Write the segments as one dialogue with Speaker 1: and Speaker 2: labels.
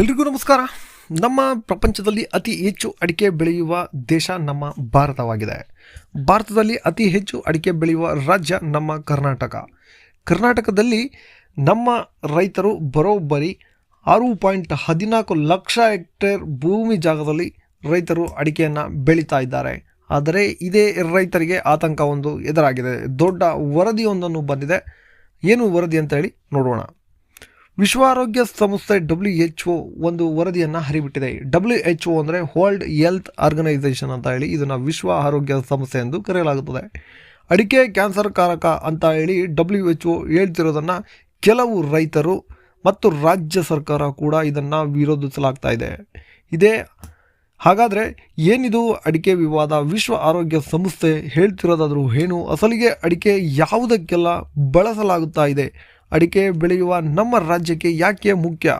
Speaker 1: ಎಲ್ರಿಗೂ ನಮಸ್ಕಾರ. ನಮ್ಮ ಪ್ರಪಂಚದಲ್ಲಿ ಅತಿ ಹೆಚ್ಚು ಅಡಿಕೆ ಬೆಳೆಯುವ ದೇಶ ನಮ್ಮ ಭಾರತವಾಗಿದೆ. ಭಾರತದಲ್ಲಿ ಅತಿ ಹೆಚ್ಚು ಅಡಿಕೆ ಬೆಳೆಯುವ ರಾಜ್ಯ ನಮ್ಮ ಕರ್ನಾಟಕ. ಕರ್ನಾಟಕದಲ್ಲಿ ನಮ್ಮ ರೈತರು ಬರೋಬ್ಬರಿ ಆರು ಪಾಯಿಂಟ್ ಹದಿನಾಲ್ಕು ಲಕ್ಷ ಹೆಕ್ಟೇರ್ ಭೂಮಿ ಜಾಗದಲ್ಲಿ ರೈತರು ಅಡಿಕೆಯನ್ನು ಬೆಳೀತಾ ಇದ್ದಾರೆ. ಆದರೆ ಇದೇ ರೈತರಿಗೆ ಆತಂಕ ಒಂದು ಎದುರಾಗಿದೆ. ದೊಡ್ಡ ವರದಿಯೊಂದನ್ನು ಬಂದಿದೆ. ಏನು ವರದಿ ಅಂತ ಹೇಳಿ ನೋಡೋಣ. ವಿಶ್ವ ಆರೋಗ್ಯ ಸಂಸ್ಥೆ ಡಬ್ಲ್ಯೂ ಎಚ್ ಒ ಒಂದು ವರದಿಯನ್ನು ಹರಿಬಿಟ್ಟಿದೆ. ಡಬ್ಲ್ಯೂ ಎಚ್ ಒ ಅಂದರೆ ವರ್ಲ್ಡ್ ಹೆಲ್ತ್ ಆರ್ಗನೈಸೇಷನ್ ಅಂತ ಹೇಳಿ ಇದನ್ನು ವಿಶ್ವ ಆರೋಗ್ಯ ಸಂಸ್ಥೆ ಎಂದು ಕರೆಯಲಾಗುತ್ತದೆ. ಅಡಿಕೆ ಕ್ಯಾನ್ಸರ್ ಕಾರಕ ಅಂತ ಹೇಳಿ ಡಬ್ಲ್ಯೂ ಎಚ್ ಒ ಹೇಳ್ತಿರೋದನ್ನು ಕೆಲವು ರೈತರು ಮತ್ತು ರಾಜ್ಯ ಸರ್ಕಾರ ಕೂಡ ಇದನ್ನು ವಿರೋಧಿಸಲಾಗ್ತಾ ಇದೆ. ಇದೇ ಹಾಗಾದರೆ ಏನಿದು ಅಡಿಕೆ ವಿವಾದ? ವಿಶ್ವ ಆರೋಗ್ಯ ಸಂಸ್ಥೆ ಹೇಳ್ತಿರೋದಾದರೂ ಏನು? ಅಸಲಿಗೆ ಅಡಿಕೆ ಯಾವುದಕ್ಕೆಲ್ಲ ಬಳಸಲಾಗುತ್ತಾ ಇದೆ? ಅಡಿಕೆ ಬೆಳೆಯುವ ನಮ್ಮ ರಾಜ್ಯಕ್ಕೆ ಯಾಕೆ ಮುಖ್ಯ?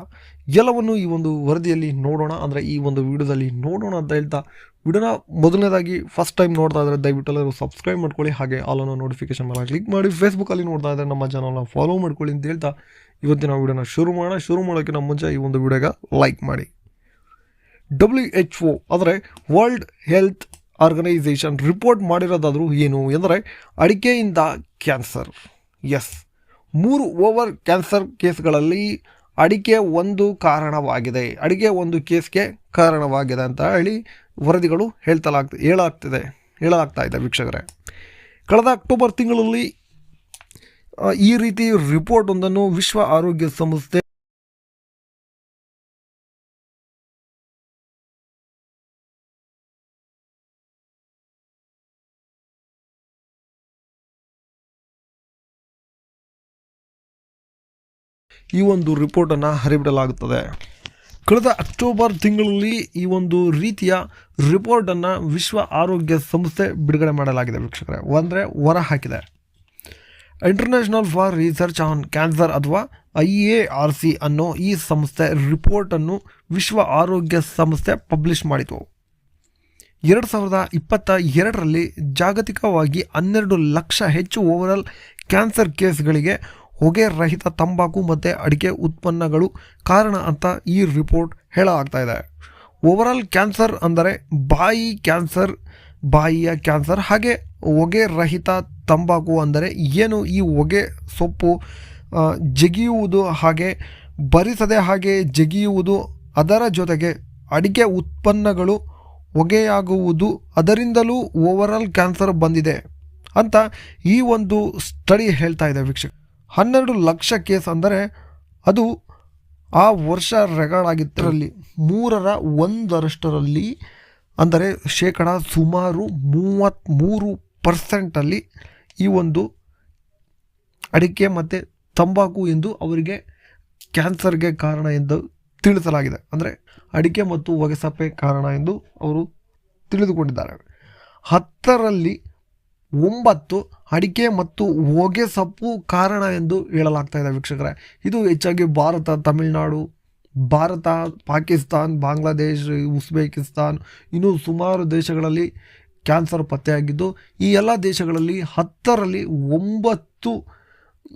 Speaker 1: ಎಲ್ಲವನ್ನು ಈ ಒಂದು ವರದಿಯಲ್ಲಿ ನೋಡೋಣ. ಅಂದರೆ ಈ ಒಂದು ವಿಡಿಯೋದಲ್ಲಿ ನೋಡೋಣ ಅಂತ ಹೇಳ್ತಾ ವಿಡಿಯೋನ ಮೊದಲನೇದಾಗಿ ಫಸ್ಟ್ ಟೈಮ್ ನೋಡ್ತಾ ಇದ್ದರೆ ದಯವಿಟ್ಟು ಎಲ್ಲರೂ ಸಬ್ಸ್ಕ್ರೈಬ್ ಮಾಡ್ಕೊಳ್ಳಿ. ಹಾಗೆ ಆಲನ್ನು ನೋಟಿಫಿಕೇಶನ್ ಮೇಲೆ ಕ್ಲಿಕ್ ಮಾಡಿ ಫೇಸ್ಬುಕ್ಕಲ್ಲಿ ನೋಡ್ತಾ ಇದ್ದರೆ ನಮ್ಮ ಚಾನಲ್ನ ಫಾಲೋ ಮಾಡ್ಕೊಳ್ಳಿ ಅಂತ ಹೇಳ್ತಾ ಇವತ್ತಿನ ವಿಡಿಯೋನ ಶುರು ಮಾಡೋಣ. ಶುರು ಮಾಡೋಕ್ಕಿಂತ ಮುಂಚೆ ಈ ಒಂದು ವಿಡಿಯೋಗೆ ಲೈಕ್ ಮಾಡಿ. ಡಬ್ಲ್ಯೂ ಎಚ್ ಒ ಅಂದರೆ ವರ್ಲ್ಡ್ ಹೆಲ್ತ್ ಆರ್ಗನೈಸೇಷನ್ ರಿಪೋರ್ಟ್ ಮಾಡಿರೋದಾದರೂ ಏನು? ಎಂದರೆ ಅಡಿಕೆಯಿಂದ ಕ್ಯಾನ್ಸರ್ ಎಸ್ ಮೂರು ಓವರ್ ಕ್ಯಾನ್ಸರ್ ಕೇಸ್ಗಳಲ್ಲಿ ಅಡಿಕೆ ಒಂದು ಕಾರಣವಾಗಿದೆ. ಅಡಿಕೆ ಒಂದು ಕೇಸ್ಗೆ ಕಾರಣವಾಗಿದೆ ಅಂತ ಹೇಳಿ ವರದಿಗಳು ಹೇಳ್ತಲಾಗ್ತ, ಹೇಳಾಗ್ತಿದೆ, ಹೇಳಲಾಗ್ತಾ ಇದೆ ವೀಕ್ಷಕರೇ. ಕಳೆದ ಅಕ್ಟೋಬರ್ ತಿಂಗಳಲ್ಲಿ ಈ ರೀತಿ ರಿಪೋರ್ಟ್ ಒಂದನ್ನು ವಿಶ್ವ ಆರೋಗ್ಯ ಸಂಸ್ಥೆ ಈ ಒಂದು ರಿಪೋರ್ಟನ್ನು ಹರಿಬಿಡಲಾಗುತ್ತದೆ. ಕಳೆದ ಅಕ್ಟೋಬರ್ ತಿಂಗಳಲ್ಲಿ ಈ ಒಂದು ರೀತಿಯ ರಿಪೋರ್ಟನ್ನು ವಿಶ್ವ ಆರೋಗ್ಯ ಸಂಸ್ಥೆ ಬಿಡುಗಡೆ ಮಾಡಲಾಗಿದೆ ವೀಕ್ಷಕರೇ. ಅಂದರೆ ಹೊರ ಹಾಕಿದೆ. International for research on cancer ಅಥವಾ ಐ ಎ ಆರ್ ಸಿ ಅನ್ನೋ ಈ ಸಂಸ್ಥೆ ರಿಪೋರ್ಟನ್ನು ವಿಶ್ವ ಆರೋಗ್ಯ ಸಂಸ್ಥೆ ಪಬ್ಲಿಷ್ ಮಾಡಿತು. ಎರಡು ಸಾವಿರದ ಇಪ್ಪತ್ತ ಎರಡರಲ್ಲಿ ಜಾಗತಿಕವಾಗಿ ಹನ್ನೆರಡು ಲಕ್ಷ ಹೆಚ್ಚು ಓವರಾಲ್ ಕ್ಯಾನ್ಸರ್ ಕೇಸ್ಗಳಿಗೆ ಹೊಗೆ ರಹಿತ ತಂಬಾಕು ಮತ್ತು ಅಡಿಕೆ ಉತ್ಪನ್ನಗಳು ಕಾರಣ ಅಂತ ಈ ರಿಪೋರ್ಟ್ ಹೇಳಲಾಗ್ತಾ ಇದೆ. ಓವರಾಲ್ ಕ್ಯಾನ್ಸರ್ ಅಂದರೆ ಬಾಯಿ ಕ್ಯಾನ್ಸರ್, ಬಾಯಿಯ ಕ್ಯಾನ್ಸರ್ ಹಾಗೆ ಹೊಗೆ ರಹಿತ ತಂಬಾಕು ಅಂದರೆ ಏನು? ಈ ಹೊಗೆ ಸೊಪ್ಪು ಜಗಿಯುವುದು ಹಾಗೆ ಭರಿಸದೆ ಹಾಗೆ ಜಗಿಯುವುದು, ಅದರ ಜೊತೆಗೆ ಅಡಿಕೆ ಉತ್ಪನ್ನಗಳು ಹೊಗೆಯಾಗುವುದು ಅದರಿಂದಲೂ ಓವರಾಲ್ ಕ್ಯಾನ್ಸರ್ ಬಂದಿದೆ ಅಂತ ಈ ಒಂದು ಸ್ಟಡಿ ಹೇಳ್ತಾ ಇದೆ ವೀಕ್ಷಕ. ಹನ್ನೆರಡು ಲಕ್ಷ ಕೇಸ್ ಅಂದರೆ ಅದು ಆ ವರ್ಷ ರೆಕಾರ್ಡ್ ಆಗಿದ್ದರಲ್ಲಿ ಮೂರರ ಒಂದರಷ್ಟರಲ್ಲಿ ಅಂದರೆ ಶೇಕಡ ಸುಮಾರು ಮೂವತ್ತ್ಮೂರು ಪರ್ಸೆಂಟಲ್ಲಿ ಈ ಒಂದು ಅಡಿಕೆ ಮತ್ತು ತಂಬಾಕು ಎಂದು ಅವರಿಗೆ ಕ್ಯಾನ್ಸರ್ಗೆ ಕಾರಣ ಎಂದು ತಿಳಿಸಲಾಗಿದೆ. ಅಂದರೆ ಅಡಿಕೆ ಮತ್ತು ಹೊಗೆಸಪ್ಪೆ ಕಾರಣ ಎಂದು ಅವರು ತಿಳಿದುಕೊಂಡಿದ್ದಾರೆ. ಹತ್ತರಲ್ಲಿ ಒಂಬತ್ತು ಅಡಿಕೆ ಮತ್ತು ಹೊಗೆ ಸೊಪ್ಪು ಕಾರಣ ಎಂದು ಹೇಳಲಾಗ್ತಾ ಇದೆ ವೀಕ್ಷಕರೇ. ಇದು ಹೆಚ್ಚಾಗಿ ಭಾರತ, ತಮಿಳುನಾಡು, ಭಾರತ, ಪಾಕಿಸ್ತಾನ್, ಬಾಂಗ್ಲಾದೇಶ್, ಉಜ್ಬೇಕಿಸ್ತಾನ್ ಇನ್ನೂ ಸುಮಾರು ದೇಶಗಳಲ್ಲಿ ಕ್ಯಾನ್ಸರ್ ಪತ್ತೆಯಾಗಿದ್ದು, ಈ ಎಲ್ಲ ದೇಶಗಳಲ್ಲಿ ಹತ್ತರಲ್ಲಿ ಒಂಬತ್ತು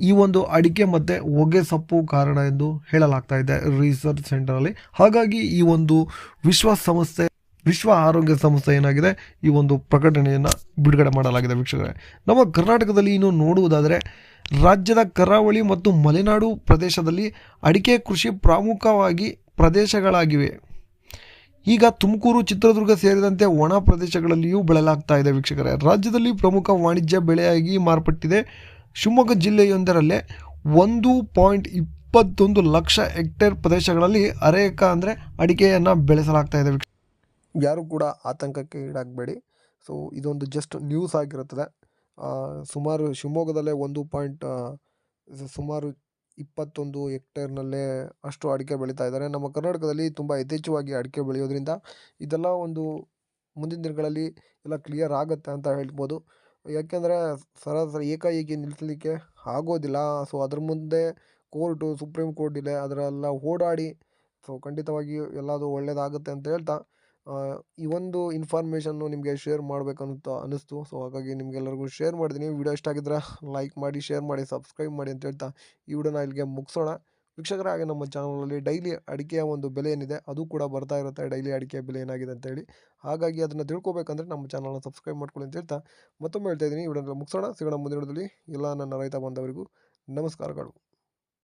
Speaker 1: ಈ ಒಂದು ಅಡಿಕೆ ಮತ್ತು ಹೊಗೆ ಸೊಪ್ಪು ಕಾರಣ ಎಂದು ಹೇಳಲಾಗ್ತಾ ಇದೆ ರಿಸರ್ಚ್ ಸೆಂಟರಲ್ಲಿ ಹಾಗಾಗಿ ಈ ಒಂದು ವಿಶ್ವ ಸಂಸ್ಥೆ ವಿಶ್ವ ಆರೋಗ್ಯ ಸಂಸ್ಥೆ ಏನಾಗಿದೆ? ಈ ಒಂದು ಪ್ರಕಟಣೆಯನ್ನು ಬಿಡುಗಡೆ ಮಾಡಲಾಗಿದೆ ವೀಕ್ಷಕರೇ. ನಮ್ಮ ಕರ್ನಾಟಕದಲ್ಲಿ ಇನ್ನು ನೋಡುವುದಾದರೆ, ರಾಜ್ಯದ ಕರಾವಳಿ ಮತ್ತು ಮಲೆನಾಡು ಪ್ರದೇಶದಲ್ಲಿ ಅಡಿಕೆ ಕೃಷಿ ಪ್ರಮುಖವಾಗಿ ಪ್ರದೇಶಗಳಾಗಿವೆ. ಈಗ ತುಮಕೂರು, ಚಿತ್ರದುರ್ಗ ಸೇರಿದಂತೆ ಒಣ ಪ್ರದೇಶಗಳಲ್ಲಿಯೂ ಬೆಳೆಯಲಾಗ್ತಾ ಇದೆ ವೀಕ್ಷಕರೇ. ರಾಜ್ಯದಲ್ಲಿ ಪ್ರಮುಖ ವಾಣಿಜ್ಯ ಬೆಳೆಯಾಗಿ ಮಾರ್ಪಟ್ಟಿದೆ. ಶಿವಮೊಗ್ಗ ಜಿಲ್ಲೆಯೊಂದರಲ್ಲೇ ಒಂದು ಪಾಯಿಂಟ್ ಇಪ್ಪತ್ತೊಂದು ಲಕ್ಷ ಹೆಕ್ಟೇರ್ ಪ್ರದೇಶಗಳಲ್ಲಿ ಅರೇಕ ಅಂದರೆ ಅಡಿಕೆಯನ್ನು ಬೆಳೆಸಲಾಗ್ತಾ ಇದೆ ಯಾರು ಕೂಡ ಆತಂಕಕ್ಕೆ ಈಡಾಗಬೇಡಿ. ಸೊ ಇದೊಂದು ಜಸ್ಟ್ ನ್ಯೂಸ್ ಆಗಿರುತ್ತದೆ. ಸುಮಾರು ಶಿವಮೊಗ್ಗದಲ್ಲೇ ಒಂದು ಪಾಯಿಂಟ್ ಸುಮಾರು ಇಪ್ಪತ್ತೊಂದು ಹೆಕ್ಟೇರ್ನಲ್ಲೇ ಅಷ್ಟು ಅಡಿಕೆ ಬೆಳೀತಾ ಇದ್ದಾರೆ. ನಮ್ಮ ಕರ್ನಾಟಕದಲ್ಲಿ ತುಂಬ ಯಥೇಚ್ಛವಾಗಿ ಅಡಿಕೆ ಬೆಳೆಯೋದ್ರಿಂದ ಇದೆಲ್ಲ ಒಂದು ಮುಂದಿನ ದಿನಗಳಲ್ಲಿ ಎಲ್ಲ ಕ್ಲಿಯರ್ ಆಗುತ್ತೆ ಅಂತ ಹೇಳ್ಬೋದು. ಯಾಕೆಂದರೆ ಸರಾಸರಿ ಏಕಾಏಕಿ ನಿಲ್ಲಿಸಲಿಕ್ಕೆ ಆಗೋದಿಲ್ಲ. ಸೊ ಅದ್ರ ಮುಂದೆ ಕೋರ್ಟು, ಸುಪ್ರೀಂ ಕೋರ್ಟ್ ಇದೆ. ಅದರೆಲ್ಲ ಓಡಾಡಿ ಸೊ ಖಂಡಿತವಾಗಿಯೂ ಎಲ್ಲದೂ ಒಳ್ಳೆಯದಾಗುತ್ತೆ ಅಂತ ಹೇಳ್ತಾ ಈ ಒಂದು ಇನ್ಫಾರ್ಮೇಷನ್ನು ನಿಮಗೆ ಶೇರ್ ಮಾಡಬೇಕಂತ ಅನ್ನಿಸ್ತು. ಸೊ ಹಾಗಾಗಿ ನಿಮಗೆಲ್ಲರಿಗೂ ಶೇರ್ ಮಾಡಿದ್ದೀನಿ ವಿಡಿಯೋ ಇಷ್ಟ ಆಗಿದ್ರೆ ಲೈಕ್ ಮಾಡಿ ಶೇರ್ ಮಾಡಿ ಸಬ್ಸ್ಕ್ರೈಬ್ ಮಾಡಿ ಅಂತ ಹೇಳ್ತಾ ಈ ವಿಡಿಯೋನ ಇಲ್ಲಿಗೆ ಮುಗಿಸೋಣ. ವೀಕ್ಷಕರ, ಹಾಗೆ ನಮ್ಮ ಚಾನಲಲ್ಲಿ ಡೈಲಿ ಅಡಿಕೆಯ ಒಂದು ಬೆಲೆ ಏನಿದೆ ಅದು ಕೂಡ ಬರ್ತಾ ಇರುತ್ತೆ. ಡೈಲಿ ಅಡಿಕೆಯ ಬೆಲೆ ಏನಾಗಿದೆ ಅಂತೇಳಿ ಹಾಗಾಗಿ ಅದನ್ನು ತಿಳ್ಕೊಬೇಕಂದ್ರೆ ನಮ್ಮ ಚಾನಲ್ನ ಸಬ್ಸ್ಕ್ರೈಬ್ ಮಾಡ್ಕೊಳ್ಳಿ ಅಂತ ಹೇಳ್ತಾ ಮತ್ತೊಮ್ಮೆ ಹೇಳ್ತಾ ಇದ್ದೀನಿ. ವಿಡಿಯೋನ ಮುಗಿಸೋಣ. ಸಿಗೋಣ ಮುಂದಿನ ವಿಡಿಯೋದಲ್ಲಿ. ಎಲ್ಲ ನನ್ನ ರೈತ ಬಾಂಧವರಿಗೂ ನಮಸ್ಕಾರಗಳು.